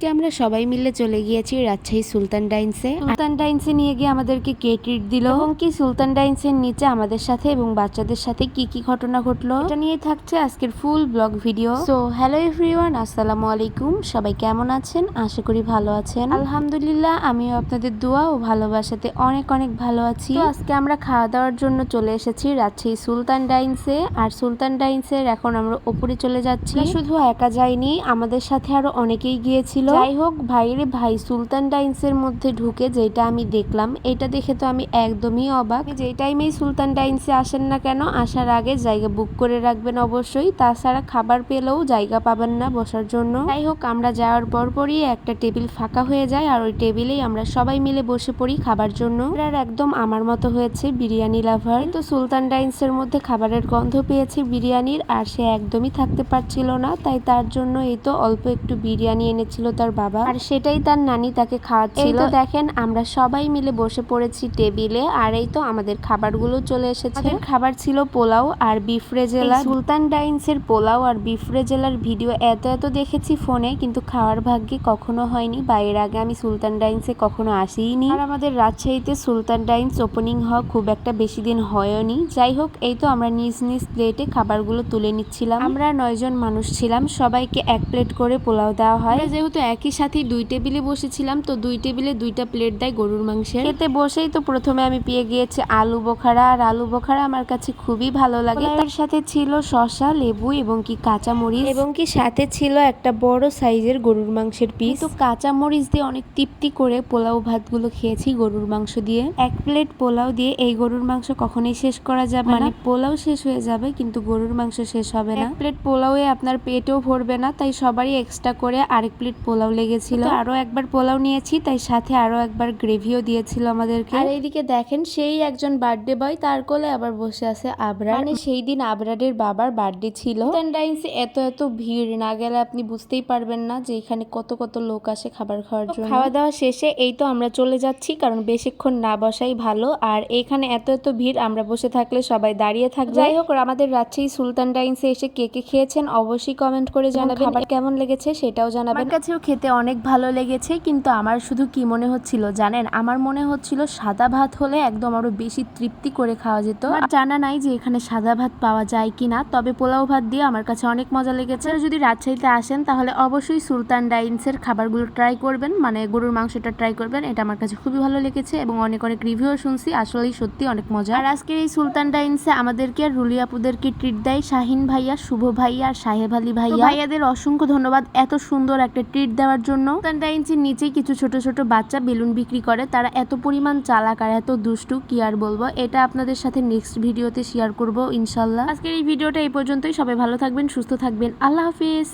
আজকে আমরা সবাই মিলে চলে গিয়েছি রাজশাহী সুলতান ডাইন্সে। সুলতান ডাইন্সে নিয়ে গিয়ে আমাদেরকে কে ট্রিট দিল? এবং কি সুলতান ডাইন্সের নিচে আমাদের সাথে এবং বাচ্চাদের সাথে কি কি ঘটনা ঘটলো? এটা নিয়ে থাকছে আজকের full blog video. So hello everyone আসসালামু আলাইকুম। সবাই কেমন আছেন? আশা করি ভালো আছেন। আলহামদুলিল্লাহ, আমিও আপনাদের দোয়া ও ভালোবাসাতে অনেক অনেক ভালো আছি। আজকে আমরা খাওয়া দাওয়ার জন্য চলে এসেছি রাজশাহী সুলতান ডাইন্সে। আর সুলতান ডাইন্সের এখন আমরা উপরে চলে যাচ্ছি। শুধু একা যাইনি, আমাদের সাথে আরও অনেকেই গিয়েছিল। যাই হোক, ভাইরে ভাই, সুলতান ডাইন্সের মধ্যে ঢুকে যেটা আমি দেখলাম, এটা দেখে তো আমি একদমই অবাক। যে টাইমেই সুলতান ডাইন্সে আসেন না কেন, আসার আগে জায়গা বুক করে রাখবেন অবশ্যই, তাছাড়া খাবার পেলেও জায়গা পাবেন না বসার জন্য। যাই হোক, আমরা যাওয়ার পরপরই একটা টেবিল ফাঁকা হয়ে যায়, আর ওই টেবিলেই আমরা সবাই মিলে বসে পড়ি খাবার জন্য। আর একদম আমার মতো হয়েছে বিরিয়ানি লাভার। তো সুলতান ডাইন্সের মধ্যে খাবারের গন্ধ পেয়েছে বিরিয়ানির, আর সে একদমই থাকতে পারছিল না, তাই তার জন্য এই তো অল্প একটু বিরিয়ানি এনেছিল তার বাবা। আর সেটাই তার নানি তাকে খাওয়াচ্ছিল। তো দেখেন আমরা সবাই মিলে বসে পড়েছি টেবিলে আর এই তো আমাদের খাবারগুলো চলে এসেছে। খাবার ছিল পোলাও আর বিফ রেজেলা সুলতান ডাইন্সের পোলাও আর বিফ রেজেলার ভিডিও এত এত দেখেছি ফোনে কিন্তু খাওয়ার ভাগ্যে কখনো হয়নি বা এর আগে আমি সুলতান ডাইন্সে কখনো আসিনি। আর আমাদের রাজশাহীতে সুলতান ডাইন্স ওপেনিং হওয়া খুব একটা বেশি দিন হয়নি। যাই হোক এই তো আমরা নিজ নিজ প্লেটে খাবারগুলো তুলে নিচ্ছিলাম। আমরা নয়জন মানুষ ছিলাম সবাইকে এক প্লেট করে পোলাও দেওয়া হয়। যেহেতু একই সাথে দুই টেবিলে বসেছিলাম তো দুই টেবিলে দুইটা প্লেট দেয় গরুর মাংসের। খেতে বসেই তো প্রথমে আমি পেয়ে গিয়েছি আলু বোখারা আর আলু বোখারা আমার কাছে খুবই ভালো লাগে। তার সাথে ছিল শশা লেবু এবং কি কাঁচা মরিচ এবং কি সাথে ছিল একটা বড় সাইজের গরুর মাংসের পিস। তো কাঁচা মরিচ দিয়ে অনেক তৃপ্তি করে পোলাও ভাতগুলো খেয়েছি গরুর মাংস দিয়ে। এক প্লেট পোলাও দিয়ে এই গরুর মাংস কখনোই শেষ করা যাবে মানে পোলাও শেষ হয়ে যাবে কিন্তু গরুর মাংস শেষ হবে না। এক প্লেট পোলাওয়ে আপনার পেটেও ভরবে না তাই সবারই এক্সট্রা করে আরেক প্লেট পোলাও লেগেছিল। আরও একবার পোলাও নিয়েছি তাই সাথে আরও একবার গ্রেভিও দিয়েছিল আমাদেরকে। আর এইদিকে দেখেন সেই একজন বার্থডে বয় তার কোলে আবার বসে আছে আবরার। মানে সেই দিন আবরারের বাবার বার্থডে ছিল। ডাইন্সে এত এত ভিড় না গেলে আপনি বুঝতেই পারবেন না যে এখানে কত কত লোক আসে খাবার খাওয়ার জন্য। খাওয়া দাওয়া শেষে এই তো আমরা চলে যাচ্ছি কারণ বেশিক্ষণ না বসাই ভালো। আর এখানে এত এত ভিড় আমরা বসে থাকলে সবাই দাঁড়িয়ে থাকবে। যাই হোক আমাদের রাজশাহী সুলতান ডাইন্সে এসে কে কে খেয়েছেন অবশ্যই কমেন্ট করে জানাবেন। খাবার কেমন লেগেছে সেটাও জানাবেন। কাছেও খেতে অনেক ভালো লেগেছে, কিন্তু আমার শুধু কি মনে হচ্ছিল জানেন? আমার মনে হচ্ছিল সাদা ভাত হলে একদম আরও বেশি তৃপ্তি করে খাওয়া যেত। জানা নাই যে এখানে সাদা ভাত পাওয়া যায় কিনা, তবে পোলাও ভাত দিয়ে আমার কাছে অনেক মজা লেগেছে। যদি রাজশাহীতে আসেন, তাহলে অবশ্যই সুলতান ডাইন্সের খাবারগুলো ট্রাই করবেন মানে গরুর মাংসটা ট্রাই করবেন, এটা আমার কাছে খুবই ভালো লেগেছে এবং অনেক অনেক রিভিউ শুনছি, আসলেই সত্যি অনেক মজা। আর আজকের এই সুলতান ডাইন্সে আমাদেরকে রুলি আপুদেরকে ট্রিট দেয় শাহিন ভাইয়া, শুভ ভাইয়া আর সাহেব আলী ভাইয়া। ভাইয়াদের অসংখ্য ধন্যবাদ, এত সুন্দর একটা ট্রিট দেওয়ার জন্য। সুলতান ইঞ্চির নিচেই কিছু ছোট ছোট বাচ্চা বেলুন বিক্রি করে। তারা এত পরিমাণ চালাক আর এত দুষ্টু, কি আর বলব? এটা আপনাদের সাথে নেক্সট ভিডিওতে শেয়ার করব, ইনশাল্লাহ। আজকের এই ভিডিওটা এই পর্যন্তই। সবাই ভালো থাকবেন, সুস্থ থাকবেন। আল্লাহ হাফিজ।